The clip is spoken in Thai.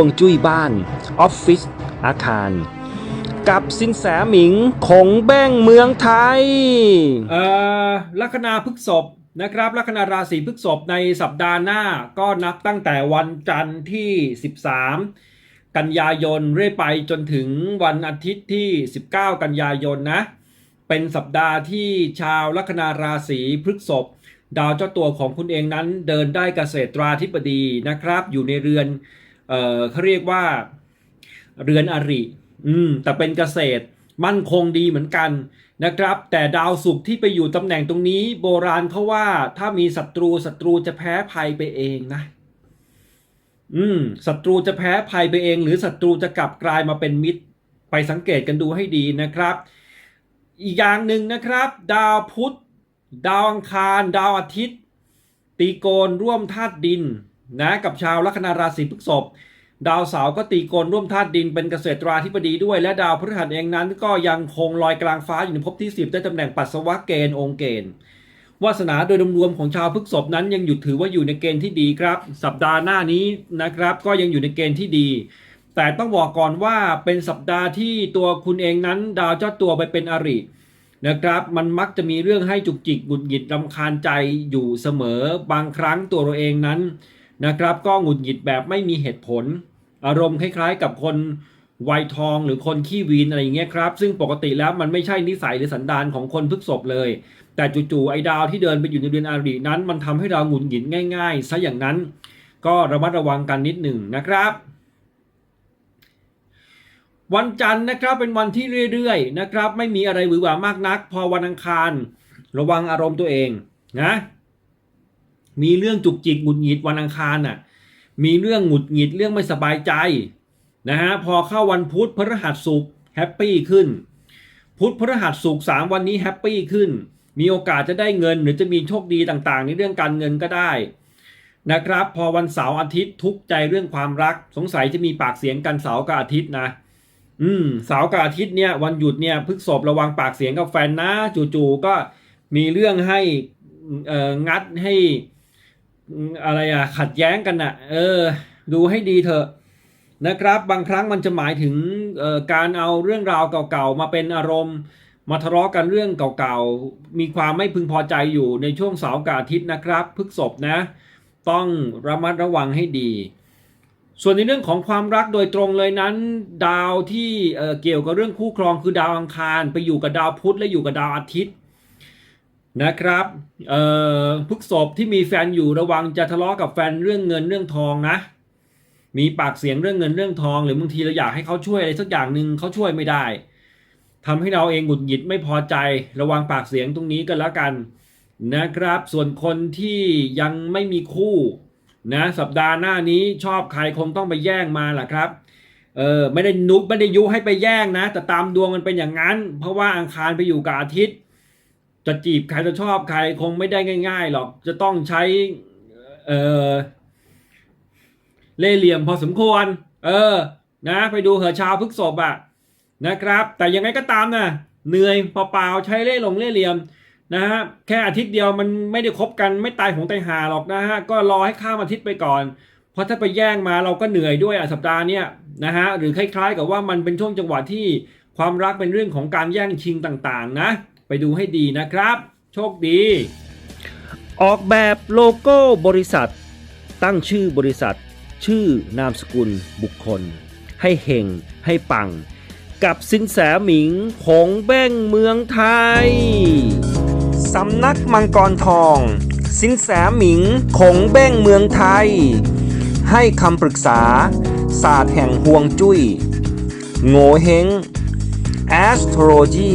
ห่วงจุ้ยบ้าน ออฟฟิศอาคาร กับสินแสหมิงคงแบ้งเมืองไทย เอ่อลัคนาพฤกษบนะครับลัคนาราศีพฤกษบในสัปดาห์หน้าก็นับตั้งแต่วันจันทร์ที่ 13 กันยายนเรื่อยไปจนถึงวันอาทิตย์ที่ 19 กันยายนนะ เป็นสัปดาห์ที่ชาวลัคนาราศีพฤกษภดาวเจ้าตัวของคุณเองนั้นเดินได้เกษตราธิบดีนะครับ อยู่ในเรือน เอ่อเขาเรียกว่าเรือนอริอืมแต่เป็นเกษตรมั่นคงดีเหมือนกันนะครับ แต่ดาวศุกร์ที่ไปอยู่ตำแหน่งตรงนี้ โบราณเขาว่าถ้ามีศัตรูศัตรูจะแพ้ภัยไปเองนะ อืมศัตรูจะแพ้ภัยไปเอง หรือศัตรูจะกลับกลายมาเป็นมิตร ไปสังเกตกันดูให้ดีนะครับ อีกอย่างหนึ่งนะครับ ดาวพุธ ดาวอังคาร ดาวอาทิตย์ ตีโกนร่วมธาตุดิน นะกับชาวลัคนาราศีพฤษภดาวเสาร์ก็ตีโกนร่วมธาตุดินเป็นเกษตราธิบดีด้วย และดาวพฤหัสเองนั้นก็ยังคงลอยกลางฟ้าอยู่ในภพที่ 10 ได้ตำแหน่งปัสสาวะเกณฑ์องค์เกณฑ์วาสนาโดยรวมของชาวพฤษภนั้นยังอยู่ถือว่าอยู่ในเกณฑ์ที่ดีครับ สัปดาห์หน้านี้นะครับ ก็ยังอยู่ในเกณฑ์ที่ดี แต่ต้องบอกก่อนว่าเป็นสัปดาห์ที่ตัวคุณเองนั้น ดาวเจ้าตัวไปเป็นอรินะครับ มันมักจะมีเรื่องให้จุกจิกหงุดหงิดรำคาญใจอยู่เสมอบางครั้งตัวเราเองนั้น นะครับ ก็หงุดหงิดแบบไม่มีเหตุผล อารมณ์คล้ายๆ กับคนวัยทองหรือคนขี้วีนอะไรอย่างเงี้ยครับซึ่งปกติแล้วมันไม่ใช่นิสัยหรือสันดานของคนพฤกษบเลย แต่จู่ๆไอ้ดาวที่เดินไปอยู่ในเดือนอารีนั้น มันทำให้เราหงุดหงิดง่ายๆซะอย่างนั้น ก็ระมัดระวังกันนิดหนึ่งนะครับวันจันทร์นะครับเป็นวันที่เรื่อยๆนะครับ ไม่มีอะไรหวือหวามากนัก พอวันอังคาร ระวังอารมณ์ตัวเองนะ มีเรื่องจุกจิกหงุดหงิดวันอังคารน่ะมีเรื่องหงุดหงิดเรื่องไม่สบายใจนะฮะพอเข้าวันพุธพฤหัสศุกร์แฮปปี้ขึ้น พุธพฤหัสศุกร์สามวันนี้แฮปปี้ขึ้น มีโอกาสจะได้เงินหรือจะมีโชคดีต่างๆ ในเรื่องการเงินก็ได้นะครับ พอวันเสาร์อาทิตย์ทุกใจเรื่องความรัก สงสัยจะมีปากเสียงกันเสาร์กับอาทิตย์นะ อืมเสาร์กับอาทิตย์เนี่ยวันหยุดเนี่ยพฤกษบระวังปากเสียงกับแฟนนะ จู่ๆก็มีเรื่องให้เอ่องัดให้ อะไรอะขัดแย้งกันน่ะ เออ ดูให้ดีเถอะนะครับ บางครั้งมันจะหมายถึงการเอาเรื่องราวเก่าๆมาเป็นอารมณ์ มาทะเลาะกันเรื่องเก่าๆ มีความไม่พึงพอใจอยู่ในช่วงเสาร์กับอาทิตย์นะครับพฤกษบนะ ต้องระมัดระวังให้ดี ส่วนในเรื่องของความรักโดยตรงเลยนั้น ดาวที่เเกี่ยวกับเรื่องคู่ครองคือดาวอังคาร ไปอยู่กับดาวพุธและอยู่กับดาวอาทิตย์ นะครับเอ่อพฤกษบที่มีแฟนอยู่ระวังจะทะเลาะกับแฟนเรื่องเงินเรื่องทองนะ มีปากเสียงเรื่องเงินเรื่องทอง หรือบางทีเราอยากให้เขาช่วยอะไรสักอย่างหนึ่งเขาช่วยไม่ได้ทำให้เราเองหงุดหงิดไม่พอใจ ระวังปากเสียงตรงนี้กันแล้วกันนะครับ ส่วนคนที่ยังไม่มีคู่นะสัปดาห์หน้านี้ชอบใครคงต้องไปแย่งมาแหละครับเออไม่ได้นุไม่ได้ยุให้ไปแย่งนะ แต่ตามดวงมันเป็นอย่างนั้น เพราะว่าอังคารไปอยู่กับอาทิตย์ จะจีบใครจะชอบใครคงไม่ได้ง่าย ๆ หรอก จะต้องใช้เออเล่เหลี่ยมพอสมควร เออ นะ ไปดูเหอชาวพฤกษบอะนะครับ แต่ยังไงก็ตามนะเหนื่อยเปล่าๆใช้เล่หลงเล่เหลี่ยมนะฮะแค่อาทิตย์เดียวมันไม่ได้คบกันไม่ตายของตายหาหรอกนะฮะก็รอให้ข้ามอาทิตย์ไปก่อน เพราะถ้าไปแย่งมาเราก็เหนื่อยด้วยอะสัปดาห์เนี้ยนะฮะหรือคล้ายๆ กับว่ามันเป็นช่วงจังหวะที่ความรักเป็นเรื่องของการแย่งชิงต่างๆ นะ ไปดูให้ดีนะครับ โชคดี ออกแบบโลโก้บริษัท ตั้งชื่อบริษัท ชื่อนามสกุลบุคคล ให้เฮงให้ปัง กับสินแสหมิงคงแบ้งเมืองไทย สำนักมังกรทอง สินแสหมิงคงแบ้งเมืองไทย ให้คำปรึกษา ศาสตร์แห่งห่วงจุย้ยโง่เฮง astrology